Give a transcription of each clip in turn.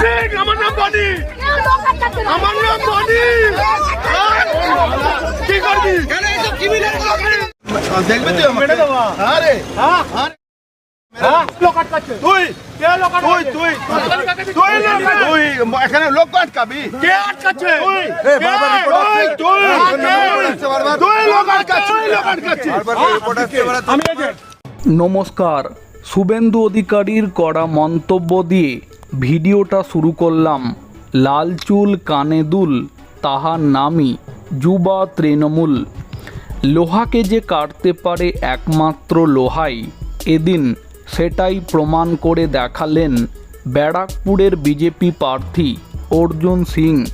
সিং আমার নাম বনি। আমার নাম বনি। কি করবি? দেখবে তুই আমাকে। আরে তুই কে লোক তুই তুই। তুই লোক তুই এখানে লোক আটকাবি। কে আটকাচ্ছে? তুই এ, বারবার report আসছে। তুই report আসছে বারবার। তুই লোক আটকাচ্ছে তুই লোক আটকাচ্ছে। আমি এজেন্ট নমস্কার শুভেন্দু অধিকারীর করা মন্তব্য দিয়ে ভিডিওটা শুরু করলাম। লাল চুল, কানে দুল তাহার নামই যুবা তৃণমূল। লোহাকে যে কাটতে পারে একমাত্র লোহাই। এদিন সেটাই প্রমাণ করে দেখালেন ব্যারাকপুরের বিজেপি প্রার্থী অর্জুন সিং।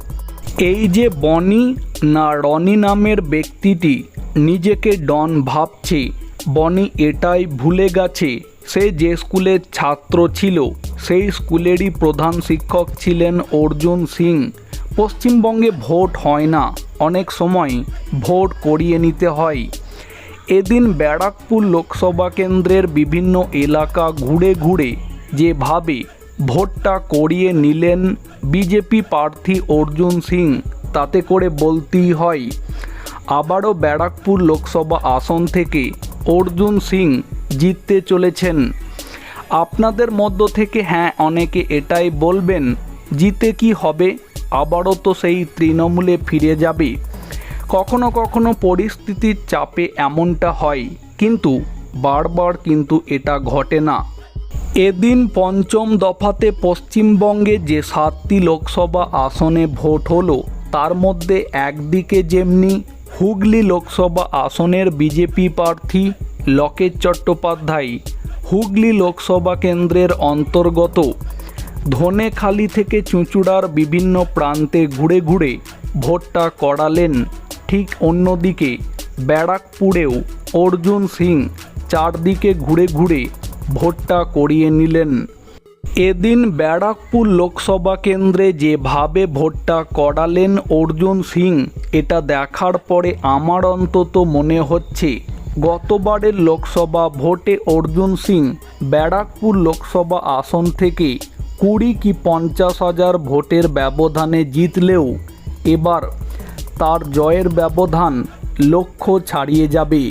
এই যে বনি না রনি নামের ব্যক্তিটি নিজেকে ডন ভাবছে, বনি এটাই ভুলে গেছে, সে যে স্কুলের ছাত্র ছিল। সেই স্কুলেরই প্রধান শিক্ষক ছিলেন অর্জুন সিং। পশ্চিমবঙ্গে ভোট হয় না, অনেক সময় ভোট করিয়ে নিতে হয়। এদিন ব্যারাকপুর লোকসভা কেন্দ্রের বিভিন্ন এলাকা ঘুরে ঘুরে যেভাবে ভোটটা করিয়ে নিলেন বিজেপি প্রার্থী অর্জুন সিং, তাতে করে বলতেই হয়, আবারও ব্যারাকপুর লোকসভা আসন থেকে অর্জুন সিং জিততে চলেছেন। আপনাদের মধ্য থেকে হ্যাঁ অনেকে এটাই বলবেন, জিতে কি হবে? আবারও তো সেই তৃণমূলে ফিরে যাবে। কখনো কখনো পরিস্থিতির চাপে এমনটা হয়, কিন্তু বারবার কিন্তু এটা ঘটে না। এদিন পঞ্চম দফাতে পশ্চিমবঙ্গে যে সাতটি লোকসভা আসনে ভোট হলো, তার মধ্যে একদিকে যেমনি হুগলি লোকসভা আসনের বিজেপি প্রার্থী লকেট চট্টোপাধ্যায় হুগলি লোকসভা কেন্দ্রের অন্তর্গত ধনেখালি থেকে চুঁচুড়ার বিভিন্ন প্রান্তে ঘুরে ঘুরে ভোটটা করালেন ঠিক অন্যদিকে ব্যারাকপুরেও অর্জুন সিং চারদিকে ঘুরে ঘুরে ভোটটা করিয়ে নিলেন। এদিন ব্যারাকপুর লোকসভা কেন্দ্রে যেভাবে ভোটটা করালেন অর্জুন সিং, এটা দেখার পরে আমার অন্তত মনে হচ্ছে গতবারের লোকসভা ভোটে অর্জুন সিং ব্যারাকপুর লোকসভা আসন থেকে কুড়ি কি পঞ্চাশ হাজার ভোটের ব্যবধানে জিতলেও এবার তার জয়ের ব্যবধান লক্ষ্য ছাড়িয়ে যাবে।